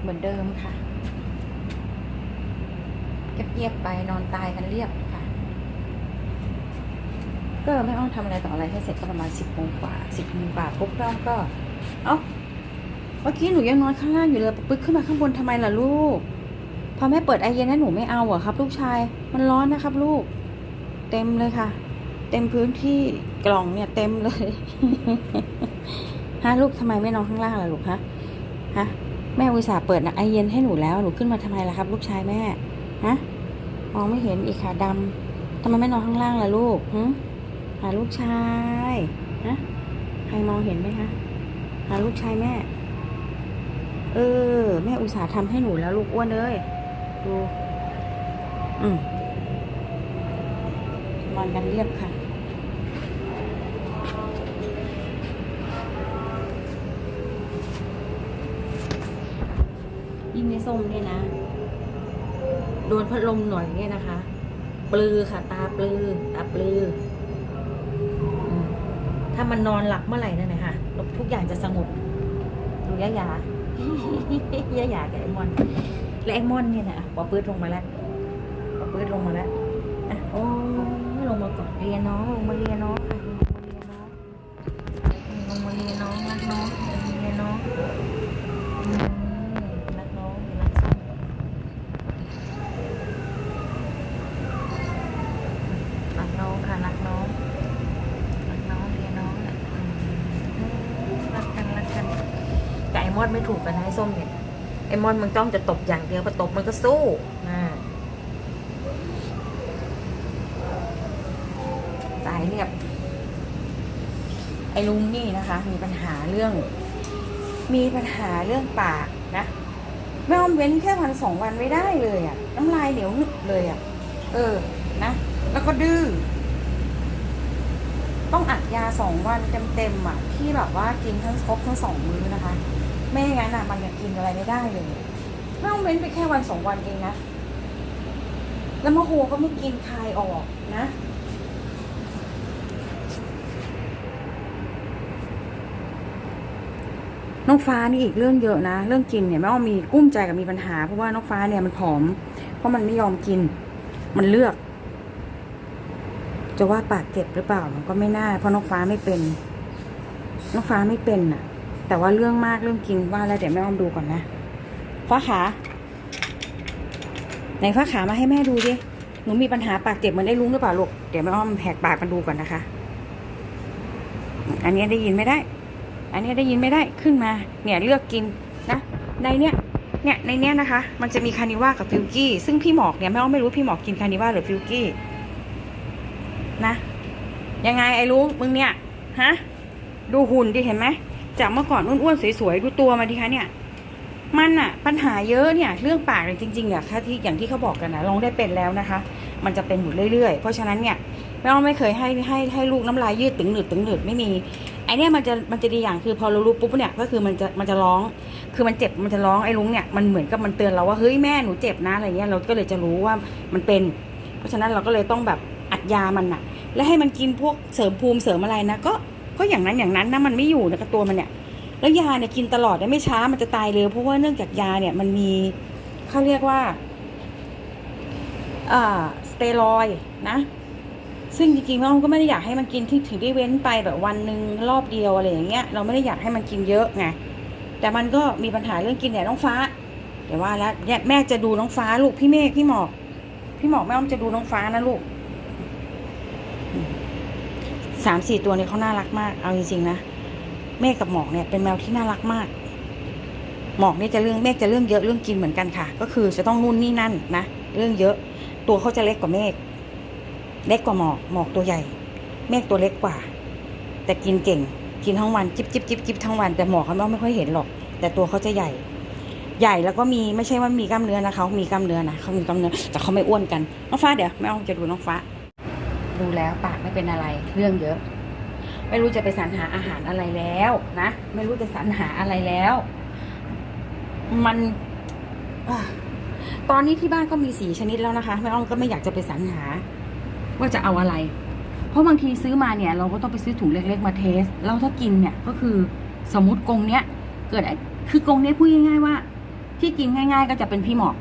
เหมือนเดิมค่ะเงียบๆไปนอนตายกันเรียบค่ะ ก็ไม่ต้องทำอะไรต่ออะไรให้เสร็จก็ประมาณสิบโมงกว่าสิบโมงกว่าปุ๊บเราก็ เอ้าเมื่อกี้หนูยังนอนข้างล่างอยู่เลยปึ๊กขึ้นมาข้างบนทำไมล่ะลูก พอแม่เปิดไอเย็นให้หนูไม่เอาเหรอครับ ลูกชาย มันร้อนนะครับ ลูก เต็มเลยค่ะ เต็มพื้นที่กล่องเนี่ย เต็มเลยฮะลูกทำไมไม่นอนข้างล่างล่ะลูกฮะฮะ แม่อุตส่าห์เปิดไอเย็นให้หนูแล้วหนูขึ้นมาทำไมล่ะครับ ลูกชายแม่ฮะมองไม่เห็นอีกค่ะดำทำไมไม่นอนข้างล่างล่ะลูกหึหาลูกชายฮะใครมองเห็นไหมคะหาลูกชายแม่ เออ แม่อุตส่าห์ทำให้หนูแล้วลูกอ้วนเอ้ยดู อืมนอนกันเรียบค่ะ ส้มเนี่ยนะ โดนพัดลมหน่อยเนี่ยนะคะ ปลือค่ะ ตาปลือ ตาปลือ ถ้ามันนอนหลับเมื่อไหร่นั่นนะค่ะทุกอย่างจะสงบดูยะยายะยากับไอมอน และไอมอนเนี่ยนะอะปอปื้ดลงมาแล้วปอปื้ดลงมาแล้วอะโอ้ลงมาก่อนเรียนน้องลงมาเรียนน้องลงมาเรียนน้องรักน้องเรียนน้องอืมรักน้องรักส้มรักน้องค่ะรักน้องรักน้องเรียนน้องอะอืมรักกันรักกันแต่ ไอมอนไม่ถูกกันนะไอส้มเนี่ยไอมอนมันต้องจะตบอย่างเดียวพอตบมันก็สู้อ่าตายเรียบ ไอลุงนี่นะคะ มีปัญหาเรื่อง มีปัญหาเรื่องปากนะไม่อมเว้นแค่วันสองวันไม่ได้เลยอะ่ะ น้ำลายเหนียวหนึบเลยอะ่ะ เออนะ แล้วก็ดื้อต้องอัดยาสองวันเต็มๆอะ ที่แบบว่ากินทั้งครบทั้งสองมื้อนะคะ ไม่งั้นอะมันยังกินอะไรไม่ได้เลยไม่ต้องเว้นไปแค่วันสองวันเองนะแล้วมะโฮก็ไม่กินคายออกนะน้องฟ้านี่อีกเรื่องเยอะนะ เรื่องกินเนี่ยแม่ว่ามีกุ้มใจกับมีปัญหา เพราะว่าน้องฟ้าเนี่ยมันผอม เพราะมันไม่ยอมกิน มันเลือก จะว่าปากเจ็บหรือเปล่ามันก็ไม่น่า เพราะน้องฟ้าไม่เป็น น้องฟ้าไม่เป็นน่ะ แต่ว่าเรื่องมากเรื่องกินว่าแล้วเดี๋ยวแม่อ้อมดูก่อนนะฟ้าขาไหนฟ้าขามาให้แม่ดูดิหนูมีปัญหาปากเจ็บเหมือนได้ลุงหรือเปล่าลูกเดี๋ยวแม่อ้อมแหกปากมาดูก่อนนะคะ อันนี้ได้ยินไม่ได้ อันนี้ได้ยินไม่ได้ขึ้นมา เนี่ยเลือกกินนะในเนี้ยเนี่ยในเนี้ยนะคะ มันจะมีคานิว่ากับฟิวกี้ ซึ่งพี่หมอกเนี่ยแม่อ้อมไม่รู้พี่หมอกกินคานิว่าหรือฟิวกี้นะยังไงไอ้รู้มึงเนี่ยฮะดูหุ่นดิเห็นไหม จากเมื่อก่อนอ้วนๆสวยๆดูตัวมาดิคะเนี่ย มันอะปัญหาเยอะเนี่ย เรื่องปากจริงๆเนี่ยค่ะที่อย่างที่เขาบอกกันนะลองได้เป็นแล้วนะคะ มันจะเป็นอยู่เรื่อยๆ เพราะฉะนั้นเนี่ยแม่อ้อมไม่เคยให้ให้ให้ลูกน้ำลายยืดตึงหนืดตึงหนืดไม่มีไอเนี่ยมันจะมันจะดีอย่างคือพอเรารู้ปุ๊บเนี่ยก็คือมันจะมันจะร้อง คือมันเจ็บมันจะร้องไอ้ลุงเนี่ยมันเหมือนกับมันเตือนเราว่าเฮ้ยแม่หนูเจ็บนะอะไรเงี้ยเราก็เลยจะรู้ว่ามันเป็น เพราะฉะนั้นเราก็เลยต้องแบบอัดยามันอะแล้วให้มันกินพวกเสริมภูมิเสริมอะไรนะก็ ก็อย่างนั้นอย่างนั้นนะมันไม่อยู่นะกับตัวมันเนี่ยแล้วยาเนี่ยกินตลอดได้ไม่ช้ามันจะตายเร็วเพราะว่าเนื่องจากยาเนี่ยมันมีเขาเรียกว่าอ่าสเตียรอยนะ ซึ่งจริงๆเราก็ไม่ได้อยากให้มันกินที่ถึงได้เว้นไปแบบวันหนึ่งรอบเดียวอะไรอย่างเงี้ยเราไม่ได้อยากให้มันกินเยอะไงแต่มันก็มีปัญหาเรื่องกินเนี่ยน้องฟ้าเดี๋ยวว่าแล้วแม่จะดูน้องฟ้าลูกพี่เมฆพี่หมอกพี่หมอกแม่อ้อมจะดูน้องฟ้านะลูก สามสี่ตัวนี่ยเขาน่ารักมาก เอาจริงๆนะเมฆกับหมอกเนี่ยเป็นแมวที่น่ารักมาก หมอกเนี่ยจะเรื่องเมฆจะเรื่องเยอะเรื่องกินเหมือนกันค่ะ ก็คือจะต้องนู่นนี่นั่นนะเรื่องเยอะ ตัวเขาจะเล็กกว่าเมฆเล็กกว่าหมอกหมอกตัวใหญ่ เมฆตัวเล็กกว่า แต่กินเก่ง กินทั้งวันจิบจิบจิบจิบทั้งวันแต่หมอกเขาไม่ค่อยเห็นหรอก แต่ตัวเขาจะใหญ่ ใหญ่แล้วก็มีไม่ใช่ว่ามีกล้ามเนื้อนะเขามีกล้ามเนื้อนะเขามีกล้ามเนื้อแต่เขาไม่อ้วนกันน้องฟ้าเดี๋ยวแม่อ้อมจะดูน้องฟ้า ดูแล้วปากไม่เป็นอะไร เรื่องเยอะ ไม่รู้จะไปสรรหาอาหารอะไรแล้วนะไม่รู้จะสรรหาอะไรแล้ว มันอตอนนี้ที่บ้านก็มีสีชนิดแล้วนะคะแม่อ้อมก็ไม่อยากจะไปสรรหา ว่าจะเอาอะไร เพราะบางทีซื้อมาเนี่ย เราก็ต้องไปซื้อถุงเล็ก ๆ มาเทสแล้วถ้ากินเนี่ยก็คือสมมติกรงเนี้ย เกิดคือกรงเนี้ยพูดง่ายๆว่า ที่กินง่าย ๆ ก็จะเป็นพี่หมอก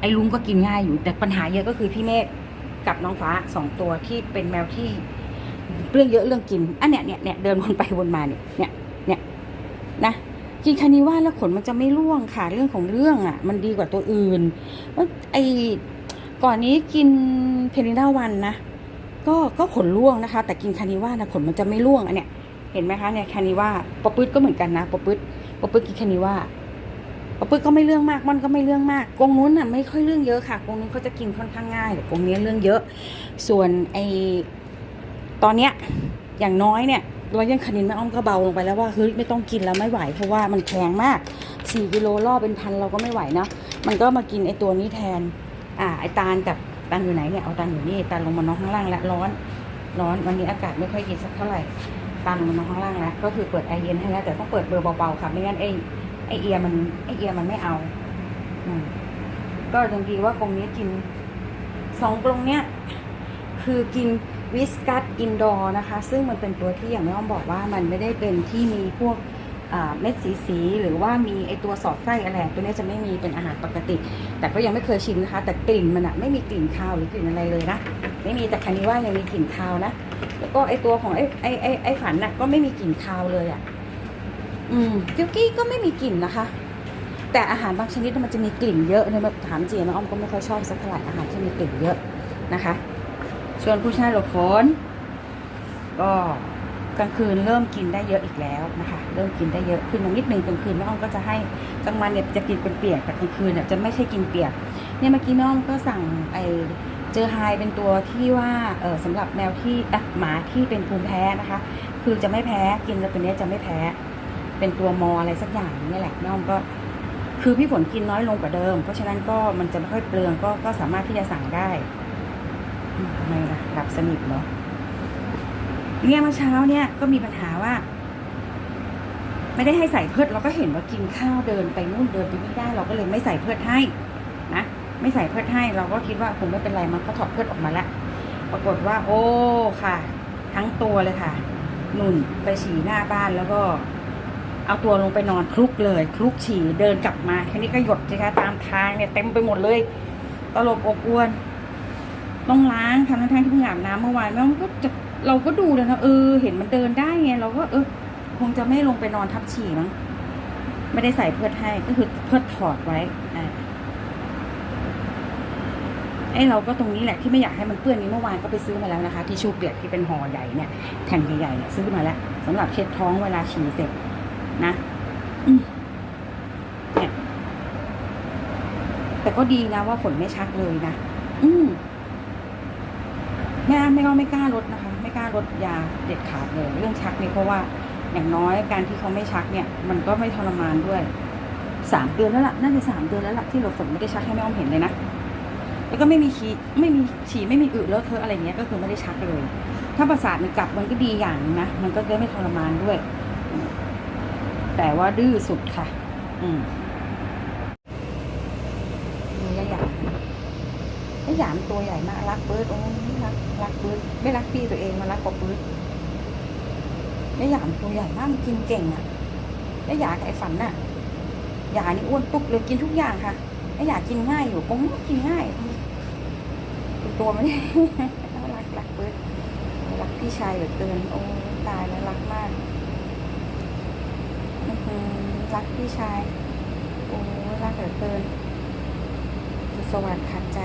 ไอ้ลุงก็กินง่ายอยู่ แต่ปัญหาเยอะก็คือพี่เมฆ กับน้องฟ้าสองตัวที่เป็นแมวที่เรื่องเยอะเรื่องกินอันเนี้ยเนี่ยเนี่ยเดินวนไปวนมาเนี่ยเนี่ยเนี่ยนะกินคานิว่าแล้วขนมันจะไม่ร่วงค่ะเรื่องของเรื่องอะ มันดีกว่าตัวอื่นว่าไอก่อนนี้กินเพนิด้าวันนะก็ก็ขนร่วงนะคะ แต่กินคานิว่านะขนมันจะไม่ร่วงอันเนี้ยเห็นไหมคะเนี่ยคานิว่าปอปื๊ดก็เหมือนกันนะปอปื๊ดปอปื๊ดกินคานิว่า ปอปื๊ดก็ไม่เรื่องมากมันก็ไม่เรื่องมากกงนู้นน่ะไม่ค่อยเรื่องเยอะค่ะกงนู้นเขาจะกินค่อนข้างง่ายแต่กงนี้เรื่องเยอะ ส่วนไอตอนเนี้ยอย่างน้อยเนี่ยรอยยังคานินแม่อ้อมก็เบาลงไปแล้วว่าเฮ้ยไม่ต้องกินแล้วไม่ไหวเพราะว่ามันแพงมากสี่กิโลล่อเป็นพันเราก็ไม่ไหวนะมันก็มากินไอตัวนี้แทน อ่าไอตาลกับตาลอยู่ไหนเนี่ยเอาตาลอยู่นี่ตาลลงมานอนข้างล่างแล้วร้อน ร้อนวันนี้อากาศไม่ค่อยเย็นสักเท่าไหร่ตาลลงมานอนข้างล่างแล้วก็คือเปิดแอร์เย็นให้แล้วแต่ต้องเปิดเบอร์เบาๆค่ะไม่งั้นไอ ไอเอียมันไอเอียมันไม่เอาอก็ยังดีว่ากรงนี้กินสองกรงเนี้ยคือกินวิสกัสอินดอร์นะคะ ซึ่งมันเป็นตัวที่อย่างแม่อ้อมบอกว่ามันไม่ได้เป็นที่มีพวกเม็ดสีสีหรือว่ามีไอตัวสอดไส้อะไรตัวนี้จะไม่มีเป็นอาหารปกติ แต่ก็ยังไม่เคยชิมนะคะ แต่กลิ่นมันอะไม่มีกลิ่นคาวหรือกลิ่นอะไรเลยนะไม่มีแต่คันนี้ว่ายังมีกลิ่นคาวนะ แล้วก็ไอตัวของไอไอไอไอฝันน่ะก็ไม่มีกลิ่นคาวเลยอะ อืมกิวกี้ก็ไม่มีกลิ่นนะคะ แต่อาหารบางชนิดมันจะมีกลิ่นเยอะเนี่ยแบบถามจริงนะอ้อมก็ไม่ค่อยชอบสักเท่าไหร่อาหารที่มีกลิ่นเยอะนะคะส่วนผู้ชายหลบฝนก็กลางคืนเริ่มกินได้เยอะอีกแล้วนะคะ เริ่มกินได้เยอะขึ้นมานิดนึงกลางคืนแม่อ้อมก็จะให้กลางวันเนี่ยจะกินเป็นเปียกแต่กลางคืนเนี่ยจะไม่ใช่กินเปียกเนี่ยเมื่อกี้แม่อ้อมก็สั่งไอเจอไฮเป็นตัวที่ว่าเออสำหรับแมวที่อะหมาที่เป็นภูมิแพ้นะคะ คือจะไม่แพ้กินแล้วตัวนี้จะไม่แพ้ เป็นตัวมออะไรสักอย่างนี่แหละแม่อ้อมก็ คือพี่ฝนกินน้อยลงกว่าเดิม เพราะฉะนั้นก็มันจะไม่ค่อยเปลืองก็ก็สามารถที่จะสั่งได้อืมทำไมล่ะหลับสนิทเหรอเนี่ยเมื่อเช้าเนี่ยก็มีปัญหาว่า ไม่ได้ให้ใส่เพิดเราก็เห็นว่ากินข้าวเดินไปนู่นเดินไปนี่ได้ เราก็เลยไม่ใส่เพิดให้นะไม่ใส่เพิดให้เราก็คิดว่าคงไม่เป็นไรมันก็ถอดเพิดออกมาแล้วปรากฏว่า โอ้ค่ะ ทั้งตัวเลยค่ะ หนุ่นไปฉี่หน้าบ้านแล้วก็ เอาตัวลงไปนอนคลุกเลยคลุกฉี่เดินกลับมาแค่นี้ก็หยดสิคะตามทางเนี่ยเต็มไปหมดเลยตลบอบอวนต้องล้างทั้งทั้งที่เพิ่งอาบน้ำเมื่อวานแล้วมันก็จะเราก็ดูเลยนะเออ เห็นมันเดินได้ไงเราก็เออคงจะไม่ลงไปนอนทับฉี่มั้งไม่ได้ใส่เพื่อให้ก็คือเพื่อถอดไว้อ่าไอ้เราก็ตรงนี้แหละที่ไม่อยากให้มันเปื้อนนี้เมื่อวานก็ไปซื้อมาแล้วนะคะทิชชู่เปียกที่เป็นห่อใหญ่เนี่ยแผ่นใหญ่ๆเนี่ยซื้อมาแล้วสำหรับเช็ดท้องเวลาฉี่เสร็จ นะอืมเนี่ยแต่ก็ดีนะว่าฝนไม่ชักเลยนะอืมแม่ไม่ก็ไม่กล้าลดนะคะ ไม่กล้าลดยาเด็ดขาดเลย เรื่องชักนี่เพราะว่าอย่างน้อยการที่เขาไม่ชักเนี่ย มันก็ไม่ทรมานด้วยสามเดือนแล้วล่ะน่าจะสามเดือนแล้วล่ะที่เราฝนไม่ได้ชักให้แม่อ้อมเห็นเลยนะแล้วก็ไม่มีฉี่ไม่มีฉี่ไม่มีอึแล้วเธอะอะไรเงี้ยก็คือไม่ได้ชักเลย ถ้าประสาทมันกลับมันก็ดีอย่างหนึงนะมันก็ได้ไม่ทรมานด้วย แต่ว่าดื้อสุดค่ะ อืมมียะหยามยะหยามตัวใหญ่มากรักเบิร์ดโอ้รักรักเบิร์ดไม่รักพี่ตัวเองมารักกบเบิร์ดยะหยามตัวใหญ่มากกินเก่งอะยะหยาไอ้ฝันน่ะหยานี่อ้วนตุ๊กเลยกินทุกอย่างค่ะยะหยากินง่ายอยู่กงก็กินง่ายตัวมันรักรักเบิร์ดรักพี่ชายเหลือเกินโอ้ตายแล้วรักมาก รักพี่ชาย โอ้รักเหลือเกินสุดสวรรค์ขัดใจ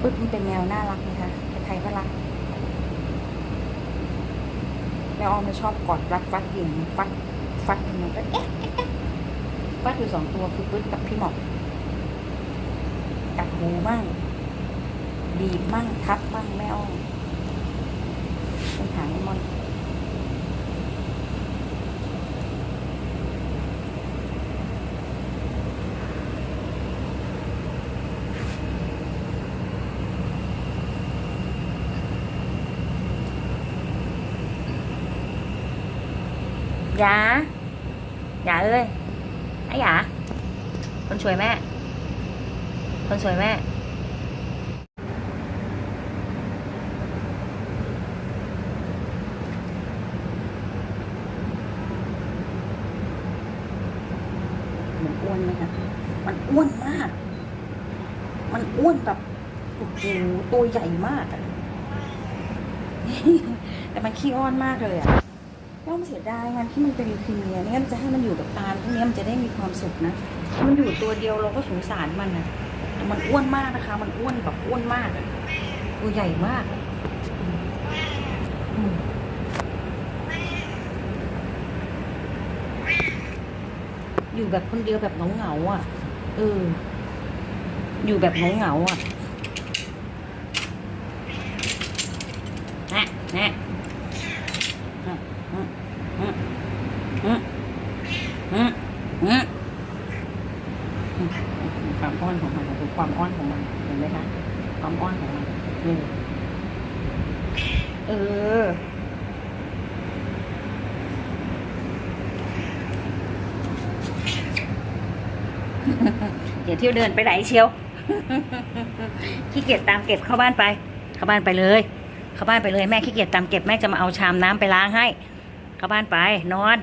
ปึ๊บมันเป็นแมวน่ารักนะคะใครก็รักแมวออมจะชอบกอดรัดฟัดยิงฟัดฟัดมันก็เอ๊ะฟัดอยู่สองตัวคือปึ๊บกับพี่หมอกกัดหูมั่งบีบมั่งทับมั่งแมวเป็นหางไอ้ม อนยาหยาเอ้ยไอ้หยา คนช่วยแม่คนช่วยแม่มันอ้วนแบบโอ้โหตัวใหญ่มากอะแต่มันขี้อ้อนมากเลยอะย่อมเสียดายงานที่มันเป็นคีเมียไม่งั้นจะให้มันอยู่กับตาลพวกนี้มันจะได้มีความสุขนะ มันอยู่ตัวเดียวเราก็สงสารมันนะแต่มันอ้วนมากนะคะ มันอ้วนแบบอ้วนมากตัวใหญ่มากอะอืมอยู่แบบคนเดียวแบบเหงาๆอะ เออ อยู่แบบเหงาๆอะนะนะความอ้อนของมันคือความอ้อนของมันเห็นไหมคะความอ้อนของมันเออเออ เดี๋ยวเที่ยวเดินไปไหนเชียวขี้เกียจตามเก็บเข้าบ้านไป เข้าบ้านไปเลย เข้าบ้านไปเลยแม่ขี้เกียจตามเก็บแม่จะมาเอาชามน้ำไปล้างให้ เข้าบ้านไป นอน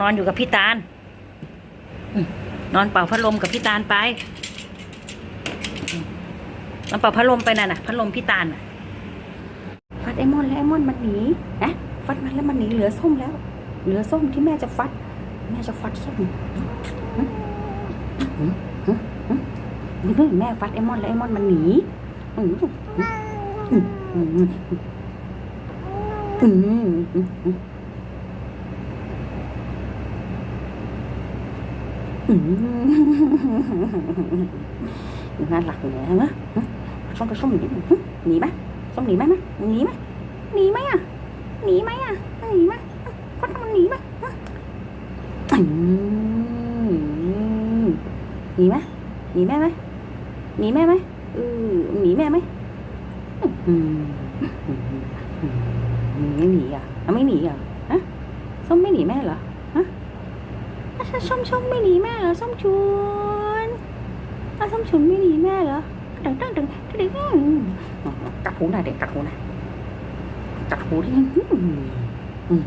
นอนอยู่กับพี่ตาลอืมนอนเป่าพัดลมกับพี่ตาลไปอืมนอนเป่าพัดลมไปนั่นน่ะพัดลมพี่ตาลน่ะฟัดไอมอนแล้วไอมอนมันหนีนะฟัดมันแล้วมันหนีเหลือส้มแล้ว เหลือส้มที่แม่จะฟัด แม่จะฟัดส้ม นี่เพื่อนแม่ฟัดไอมอนแล้วไอมอนมันหนีอืมอืมอืมอืมอืมอืมอืมน่ารักเลยนะส้มไปส้มหนีหนีไหมส้มหนีไหมไหมหนีไหมหนีไหมอะหนีไหมอะหนีไหมฟัดมันหนีไหมอืม หนีไหมหนีแม่ไหมหนีแม่ไหมเออหนีแม่ไหมอืมไม่หนีอะไม่หนีอะฮะส้มไม่หนีแม่เหรอฮะส้มส้มไม่หนีแม่เหรอส้มชวนอะส้มชวนไม่หนีแม่เหรอดึงดึงดึงดึงกัดหูหน่อยเด็กกัดหูหน่อยกัดหูดิอืมอืม